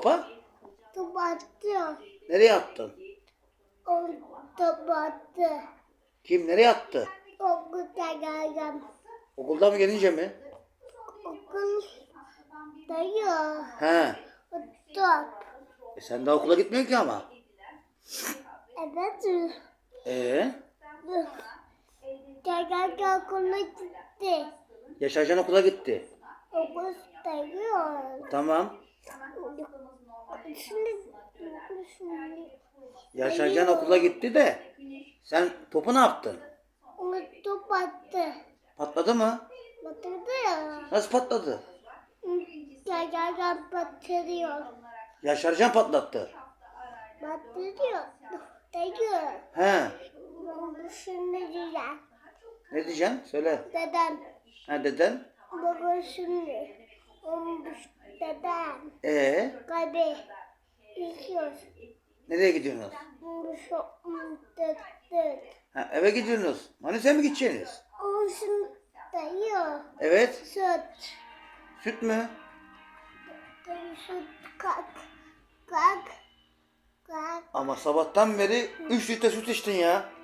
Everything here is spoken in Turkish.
topa? Topattı. Nereye attın? O topattı. Kim nereye attı? Okulda geldim. Okuldan mı gelince mi? Okul dayı. He. O top. E sen daha okula gitmiyorsun ki ama. Evet. Ee? Gel okula gitti. Yaşarcan okula gitti. Okul dayı. Tamam. Şimdi şimdi Yaşarcan okula gitti de sen topu ne yaptın? onu topattı. Patladı mı? Batırdı ya. Nasıl patladı? Gel gel batırıyor. Yaşarcan patlattı. Batırıyor. Dayı. He. Babasını güzel. Ne diyeceksin? Söyle. Dedem. Ha deden? Babasını. Olmuş dedem. Ee? Kalbi. İstiyor. Nereye gidiyorsunuz? Ha, eve gidiyorsunuz. Manisa'ya mı gideceksiniz? Olsun dayı. Evet. Süt. Süt mü? Süt kalk. Kalk. Kalk. Ama sabahtan beri 3 litre süt içtin ya.